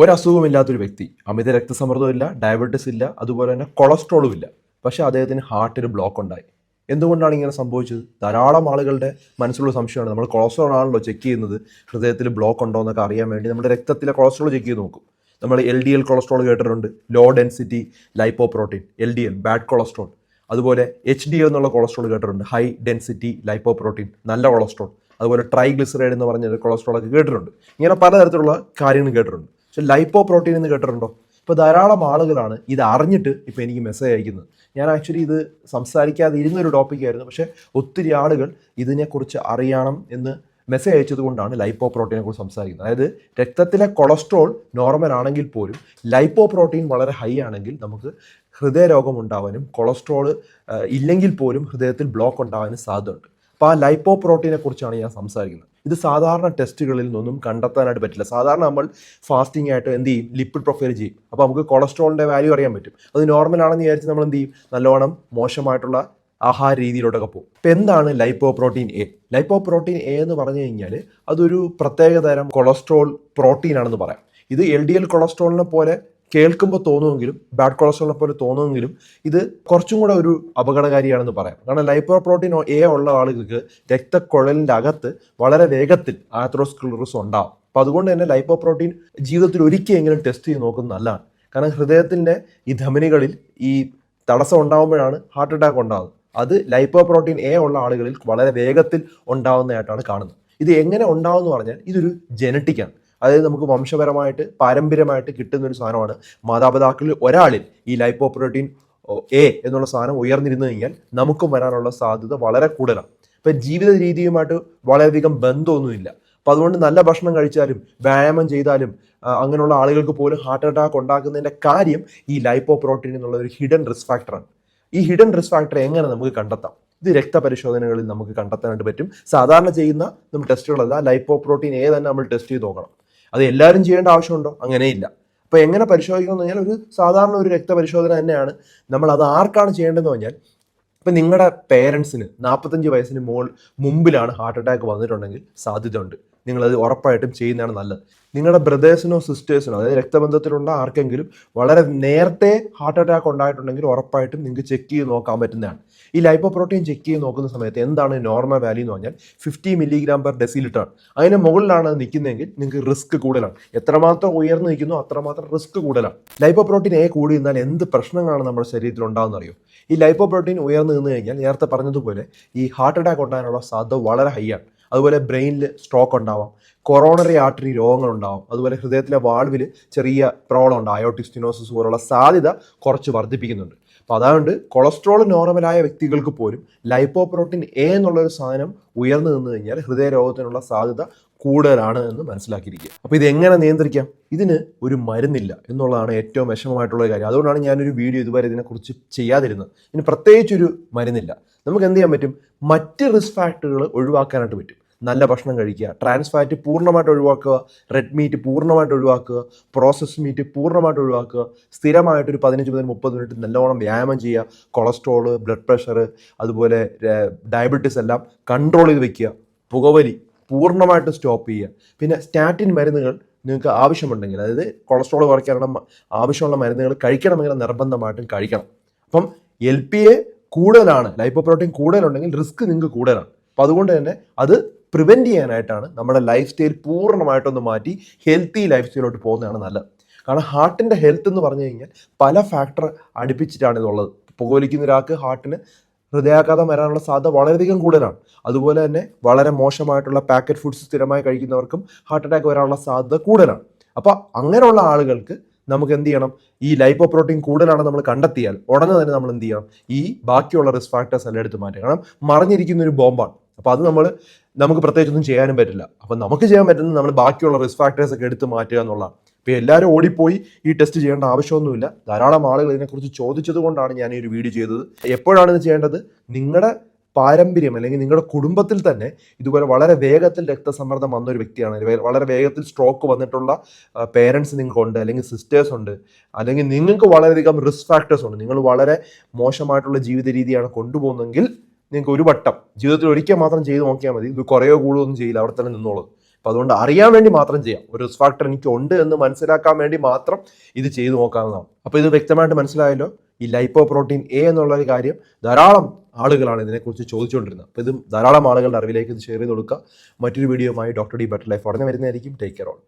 ഒരസുഖമില്ലാത്തൊരു വ്യക്തി അമിത രക്തസമ്മർദ്ദം ഇല്ല ഡയബറ്റീസ് ഇല്ല അതുപോലെ തന്നെ കൊളസ്ട്രോളും ഇല്ല. പക്ഷേ അദ്ദേഹത്തിന് ഹാർട്ടിന് ബ്ലോക്ക് ഉണ്ടായി. എന്തുകൊണ്ടാണ് ഇങ്ങനെ സംഭവിച്ചത്? ധാരാളം ആളുകളുടെ മനസ്സിലുള്ള സംശയമാണ്. നമ്മൾ കൊളസ്ട്രോൾ ആണല്ലോ ചെക്ക് ചെയ്യുന്നത്. ഹൃദയത്തിൽ ബ്ലോക്ക് ഉണ്ടോ എന്നൊക്കെ അറിയാൻ വേണ്ടി നമ്മുടെ രക്തത്തിലെ കൊളസ്ട്രോൾ ചെക്ക് ചെയ്ത് നോക്കും. നമ്മൾ എൽ ഡി എൽ കൊളസ്ട്രോൾ കേട്ടിട്ടുണ്ട്. Low density lipoprotein L D L bad cholesterol അതുപോലെ എച്ച് ഡി എന്നുള്ള കൊളസ്ട്രോൾ കേട്ടിട്ടുണ്ട്. ഹൈ ഡെൻസിറ്റി ലൈപ്പോ പ്രോട്ടീൻ നല്ല കൊളസ്ട്രോൾ അതുപോലെ ട്രൈഗ്ലിസറൈഡ് എന്ന് പറഞ്ഞ കൊളസ്ട്രോൾ ഒക്കെ കേട്ടിട്ടുണ്ട്. ഇങ്ങനെ പലതരത്തിലുള്ള കാര്യങ്ങൾ കേട്ടിട്ടുണ്ട്. പക്ഷെ ലൈപ്പോ പ്രോട്ടീൻ എന്ന് കേട്ടിട്ടുണ്ടോ? ഇപ്പോൾ ധാരാളം ആളുകളാണ് ഇത് അറിഞ്ഞിട്ട് ഇപ്പോൾ എനിക്ക് മെസ്സേജ് അയക്കുന്നത്. ഞാൻ ആക്ച്വലി ഇത് സംസാരിക്കാതെ ഇരുന്നൊരു ടോപ്പിക്കായിരുന്നു പക്ഷേ ഒത്തിരി ആളുകൾ ഇതിനെക്കുറിച്ച് അറിയണം എന്ന് മെസ്സേജ് അയച്ചത് കൊണ്ടാണ് ലൈപ്പോ പ്രോട്ടീനെ കുറിച്ച് സംസാരിക്കുന്നത്. അതായത് രക്തത്തിലെ കൊളസ്ട്രോൾ നോർമൽ ആണെങ്കിൽ പോലും ലൈപ്പോ പ്രോട്ടീൻ വളരെ ഹൈ ആണെങ്കിൽ നമുക്ക് ഹൃദയരോഗം ഉണ്ടാവാനും കൊളസ്ട്രോൾ ഇല്ലെങ്കിൽ പോലും ഹൃദയത്തിൽ ബ്ലോക്ക് ഉണ്ടാവാനും സാധ്യതയുണ്ട്. അപ്പോൾ ആ ലൈപ്പോ പ്രോട്ടീനെ കുറിച്ചാണ് ഞാൻ സംസാരിക്കുന്നത്. ഇത് സാധാരണ ടെസ്റ്റുകളിൽ നിന്നൊന്നും കണ്ടെത്താനായിട്ട് പറ്റില്ല. സാധാരണ നമ്മൾ ഫാസ്റ്റിംഗ് ആയിട്ട് എന്ത് ചെയ്യും? ലിപ്പിഡ് പ്രൊഫൈൽ ചെയ്യും. അപ്പോൾ നമുക്ക് കൊളസ്ട്രോളിന്റെ വാല്യൂ അറിയാൻ പറ്റും. അത് നോർമൽ ആണെന്ന് വിചാരിച്ച് നമ്മൾ എന്ത് ചെയ്യും? നല്ലോണം മോശമായിട്ടുള്ള ആഹാര രീതിയിലോട്ടൊക്കെ പോകും. ഇപ്പം എന്താണ് lipoprotein A lipoprotein A എന്ന് പറഞ്ഞു കഴിഞ്ഞാൽ അതൊരു പ്രത്യേകതരം കൊളസ്ട്രോൾ പ്രോട്ടീൻ ആണെന്ന് പറയാം. ഇത് എൽ ഡി എൽ കൊളസ്ട്രോളിനെ പോലെ കേൾക്കുമ്പോൾ തോന്നുമെങ്കിലും ബാഡ് കൊളസ്ട്രോളിനെ പോലെ തോന്നുമെങ്കിലും ഇത് കുറച്ചും കൂടെ ഒരു അപകടകാരിയാണെന്ന് പറയാം. കാരണം ലൈപ്പോ പ്രോട്ടീൻ എ ഉള്ള ആളുകൾക്ക് രക്തക്കുഴലിന്റെ അകത്ത് വളരെ വേഗത്തിൽ ആത്രോസ്ക്ലറോസ് ഉണ്ടാവും. അപ്പോൾ അതുകൊണ്ട് തന്നെ ലൈപ്പോ പ്രോട്ടീൻ ജീവിതത്തിൽ ഒരിക്കലെങ്കിലും ടെസ്റ്റ് ചെയ്ത് നോക്കുന്നത് നല്ലതാണ്. കാരണം ഹൃദയത്തിന്റെ ഈ ധമനികളിൽ ഈ തടസ്സം ഉണ്ടാകുമ്പോഴാണ് ഹാർട്ട് അറ്റാക്ക് ഉണ്ടാകുന്നത് അത് ലൈപ്പോ പ്രോട്ടീൻ എ ഉള്ള ആളുകളിൽ വളരെ വേഗത്തിൽ ഉണ്ടാകുന്നതായിട്ടാണ് കാണുന്നത്. ഇത് എങ്ങനെ ഉണ്ടാവും എന്ന് പറഞ്ഞാൽ ഇതൊരു ജനറ്റിക്കാണ് അതായത് നമുക്ക് വംശപരമായിട്ട് പാരമ്പര്യമായിട്ട് കിട്ടുന്ന ഒരു സാധനമാണ് മാതാപിതാക്കളിൽ ഒരാളിൽ ഈ ലൈപ്പോ പ്രോട്ടീൻ എ എന്നുള്ള സാധനം ഉയർന്നിരുന്നു കഴിഞ്ഞാൽ നമുക്കും വരാനുള്ള സാധ്യത വളരെ കൂടുതലാണ്. ഇപ്പം ജീവിത രീതിയുമായിട്ട് വളരെയധികം ബന്ധമൊന്നുമില്ല. അപ്പം അതുകൊണ്ട് നല്ല ഭക്ഷണം കഴിച്ചാലും വ്യായാമം ചെയ്താലും അങ്ങനെയുള്ള ആളുകൾക്ക് പോലും ഹാർട്ട് അറ്റാക്ക് ഉണ്ടാക്കുന്നതിന്റെ കാര്യം ഈ ലൈപ്പോ പ്രോട്ടീൻ എന്നുള്ള ഒരു ഹിഡൻ റിസ്ക് ഫാക്ടറാണ് ഈ ഹിഡൻ റിസ്ക് ഫാക്ടർ എങ്ങനെ നമുക്ക് കണ്ടെത്താം? ഇത് രക്തപരിശോധനകളിൽ നമുക്ക് കണ്ടെത്താനായിട്ട് പറ്റും. സാധാരണ ചെയ്യുന്ന നമ്മൾ ടെസ്റ്റുകളല്ല ലൈപ്പോ പ്രോട്ടീൻ എ തന്നെ നമ്മൾ ടെസ്റ്റ് ചെയ്ത് നോക്കണം. അത് എല്ലാവരും ചെയ്യേണ്ട ആവശ്യമുണ്ടോ? അങ്ങനെയില്ല. അപ്പോൾ എങ്ങനെ പരിശോധിക്കണം എന്ന് ഒരു സാധാരണ ഒരു രക്തപരിശോധന തന്നെയാണ്. നമ്മൾ അത് ആർക്കാണ് ചെയ്യേണ്ടതെന്ന് പറഞ്ഞാൽ ഇപ്പം നിങ്ങളുടെ പേരൻസിന് നാൽപ്പത്തഞ്ച് വയസ്സിന് മോൾ മുമ്പിലാണ് ഹാർട്ട് അറ്റാക്ക് വന്നിട്ടുണ്ടെങ്കിൽ സാധ്യതയുണ്ട്. നിങ്ങളത് ഉറപ്പായിട്ടും ചെയ്യുന്നതാണ് നല്ലത്. നിങ്ങളുടെ ബ്രദേഴ്സിനോ സിസ്റ്റേഴ്സിനോ അതായത് രക്തബന്ധത്തിലുള്ള ആർക്കെങ്കിലും വളരെ നേരത്തെ ഹാർട്ട് അറ്റാക്ക് ഉണ്ടായിട്ടുണ്ടെങ്കിൽ ഉറപ്പായിട്ടും നിങ്ങൾക്ക് ചെക്ക് ചെയ്ത് നോക്കാൻ പറ്റുന്നതാണ്. ഈ ലൈപ്പോ പ്രോട്ടീൻ ചെക്ക് ചെയ്ത് നോക്കുന്ന സമയത്ത് എന്താണ് നോർമൽ വാല്യൂ എന്ന് പറഞ്ഞാൽ ഫിഫ്റ്റി മില്ലിഗ്രാം പെർ ഡെസിലിറ്റർ ആണ് അതിന് മുകളിലാണ് നിൽക്കുന്നതെങ്കിൽ നിങ്ങൾക്ക് റിസ്ക് കൂടുതലാണ്. എത്രമാത്രം ഉയർന്നു നിൽക്കുന്നു അത്രമാത്രം റിസ്ക് കൂടുതലാണ്. ലൈപ്പോ പ്രോട്ടീൻ എ കൂടി നിന്നാൽ എന്ത് പ്രശ്നങ്ങളാണ് നമ്മുടെ ശരീരത്തിൽ ഉണ്ടാകുന്ന അറിയോ? ഈ ലൈപ്പോ പ്രോട്ടീൻ ഉയർന്നു നിന്ന് കഴിഞ്ഞാൽ നേരത്തെ പറഞ്ഞതുപോലെ ഈ ഹാർട്ട് അറ്റാക്ക് ഉണ്ടാകാനുള്ള സാധ്യത വളരെ ഹൈ ആണ്. അതുപോലെ ബ്രെയിനിൽ സ്ട്രോക്ക് ഉണ്ടാവാം. കൊറോണറി ആർട്ടറി രോഗങ്ങൾ ഉണ്ടാവും അതുപോലെ ഹൃദയത്തിലെ വാൾവിൽ ചെറിയ പ്രോബ്ലം ഉണ്ട്. അയോട്ടിക് സ്റ്റിനോസിസ് പോലുള്ള സാധ്യത കുറച്ച് വർദ്ധിപ്പിക്കുന്നുണ്ട്. അപ്പോൾ അതുകൊണ്ട് കൊളസ്ട്രോൾ നോർമലായ വ്യക്തികൾക്ക് പോലും ലൈപ്പോ പ്രോട്ടീൻ എ എന്നുള്ളൊരു സാധനം ഉയർന്നു നിന്ന് കഴിഞ്ഞാൽ ഹൃദയരോഗത്തിനുള്ള സാധ്യത കൂടുതലാണ് എന്ന് മനസ്സിലാക്കിയിരിക്കുക. അപ്പോൾ ഇത് എങ്ങനെ നിയന്ത്രിക്കാം? ഇതിന് ഒരു മരുന്നില്ല എന്നുള്ളതാണ് ഏറ്റവും വിഷമമായിട്ടുള്ള കാര്യം. അതുകൊണ്ടാണ് ഞാനൊരു വീഡിയോ ഇതുവരെ ഇതിനെക്കുറിച്ച് ചെയ്യാതിരുന്നത്. ഇനി പ്രത്യേകിച്ചൊരു മരുന്നില്ല. നമുക്ക് എന്ത് ചെയ്യാൻ പറ്റും? മറ്റ് റിസ്ക് ഫാക്ടറുകൾ ഒഴിവാക്കാനായിട്ട് പറ്റും. നല്ല ഭക്ഷണം കഴിക്കുക. ട്രാൻസ് ഫാറ്റ് പൂർണമായിട്ട് ഒഴിവാക്കുക. റെഡ് മീറ്റ് പൂർണമായിട്ട് ഒഴിവാക്കുക. പ്രോസസ് മീറ്റ് പൂർണമായിട്ട് ഒഴിവാക്കുക. സ്ഥിരമായിട്ടൊരു പതിനഞ്ച് മുതൽ മുപ്പത് മിനിറ്റ് നല്ലോണം വ്യായാമം ചെയ്യുക. കൊളസ്ട്രോൾ ബ്ലഡ് പ്രഷർ അതുപോലെ ഡയബറ്റീസ് എല്ലാം കൺട്രോൾ ചെയ്ത് വെക്കുക. പുകവലി പൂർണമായിട്ട് സ്റ്റോപ്പ് ചെയ്യുക. പിന്നെ സ്റ്റാറ്റിൻ മരുന്നുകൾ നിങ്ങൾക്ക് ആവശ്യമുണ്ടെങ്കിൽ അതായത് കൊളസ്ട്രോൾ കുറയ്ക്കാനുള്ള ആവശ്യമുള്ള മരുന്നുകൾ കഴിക്കണമെങ്കിൽ നിർബന്ധമായിട്ടും കഴിക്കണം. അപ്പം എൽ പി എ കൂടുതലാണ് ലൈപ്പോ പ്രോട്ടീൻ കൂടുതലുണ്ടെങ്കിൽ റിസ്ക് നിങ്ങൾക്ക് കൂടുതലാണ്. അപ്പം അതുകൊണ്ട് തന്നെ അത് പ്രിവെന്റ് ചെയ്യാനായിട്ടാണ് നമ്മുടെ ലൈഫ് സ്റ്റൈൽ പൂർണമായിട്ടൊന്ന് മാറ്റി ഹെൽത്തി ലൈഫ് സ്റ്റൈലോട്ട് പോകുന്നതാണ് നല്ലത്. കാരണം ഹാർട്ടിന്റെ ഹെൽത്ത് എന്ന് പറഞ്ഞു കഴിഞ്ഞാൽ പല ഫാക്ടർ അടുപ്പിച്ചിട്ടാണ് ഇതുള്ളത്. പുകവലിക്കുന്ന ഒരാൾക്ക് ഹാർട്ടിന് ഹൃദയാഘാതം വരാനുള്ള സാധ്യത വളരെയധികം കൂടുതലാണ്. അതുപോലെ തന്നെ വളരെ മോശമായിട്ടുള്ള പാക്കറ്റ് ഫുഡ്സ് സ്ഥിരമായി കഴിക്കുന്നവർക്കും ഹാർട്ട് അറ്റാക്ക് വരാനുള്ള സാധ്യത കൂടുതലാണ്. അപ്പോൾ അങ്ങനെയുള്ള ആളുകൾക്ക് നമുക്ക് എന്ത് ചെയ്യണം? ഈ ലൈപ്പോ പ്രോട്ടീൻ കൂടുതലാണെന്ന് നമ്മൾ കണ്ടെത്തിയാൽ ഉടനെ തന്നെ നമ്മൾ എന്ത് ചെയ്യണം? ഈ ബാക്കിയുള്ള റിസ്ക് ഫാക്ടേഴ്സ് എല്ലാം എടുത്ത് മാറ്റുക. കാരണം മറിഞ്ഞിരിക്കുന്ന ഒരു ബോംബാണ്. അപ്പോൾ അത് നമ്മൾ നമുക്ക് പ്രത്യേകിച്ചൊന്നും ചെയ്യാനും പറ്റില്ല. അപ്പോൾ നമുക്ക് ചെയ്യാൻ പറ്റുന്നത് നമ്മൾ ബാക്കിയുള്ള റിസ്ക് ഫാക്ടേഴ്സ് ഒക്കെ എടുത്ത് മാറ്റുക എന്നുള്ളതാണ്. ഇപ്പോൾ എല്ലാവരും ഓടിപ്പോയി ഈ ടെസ്റ്റ് ചെയ്യേണ്ട ആവശ്യമൊന്നുമില്ല. ധാരാളം ആളുകൾ ഇതിനെക്കുറിച്ച് ചോദിച്ചത് കൊണ്ടാണ് ഞാൻ ഈ ഒരു വീഡിയോ ചെയ്തത്. എപ്പോഴാണ് ഇത് ചെയ്യേണ്ടത്? നിങ്ങളുടെ പാരമ്പര്യം അല്ലെങ്കിൽ നിങ്ങളുടെ കുടുംബത്തിൽ തന്നെ ഇതുപോലെ വളരെ വേഗത്തിൽ രക്തസമ്മർദ്ദം വന്ന ഒരു വ്യക്തിയാണ്. വളരെ വേഗത്തിൽ സ്ട്രോക്ക് വന്നിട്ടുള്ള പേരൻസ് നിങ്ങൾക്കുണ്ട് അല്ലെങ്കിൽ സിസ്റ്റേഴ്സ് ഉണ്ട്. അല്ലെങ്കിൽ നിങ്ങൾക്ക് വളരെയധികം റിസ്ക് ഫാക്ടേഴ്സ് ഉണ്ട്. നിങ്ങൾ വളരെ മോശമായിട്ടുള്ള ജീവിത രീതിയാണ് കൊണ്ടുപോകുന്നതെങ്കിൽ നിങ്ങൾക്ക് ഒരു വട്ടം ജീവിതത്തിൽ ഒരിക്കൽ മാത്രം ചെയ്ത് നോക്കിയാൽ മതി. ഇത് കുറയോ ഒന്നും ചെയ്യില്ല. അവിടെ തന്നെ നിന്നോളൂ. അപ്പോൾ അതുകൊണ്ട് അറിയാൻ വേണ്ടി മാത്രം ചെയ്യാം. ഒരു റിസ്ക് ഫാക്ടർ എനിക്ക് ഉണ്ട് എന്ന് മനസ്സിലാക്കാൻ വേണ്ടി മാത്രം ഇത് ചെയ്തു നോക്കാവുന്നതാണ്. അപ്പോൾ ഇത് വ്യക്തമായിട്ട് മനസ്സിലായല്ലോ? ഈ ലൈപ്പോ പ്രോട്ടീൻ എ എന്നുള്ള ഒരു കാര്യം ധാരാളം ആളുകളാണ് ഇതിനെക്കുറിച്ച് ചോദിച്ചുകൊണ്ടിരുന്നത്. അപ്പോൾ ഇതും ധാരാളം ആളുകളുടെ അറിവിലേക്ക് ഇത് ഷെയർ ചെയ്ത് കൊടുക്കുക. മറ്റൊരു വീഡിയോയുമായി ഡോക്ടർ ഡി ബെറ്റർ ലൈഫ് ഉടനെ വരുന്നതായിരിക്കും. Take care all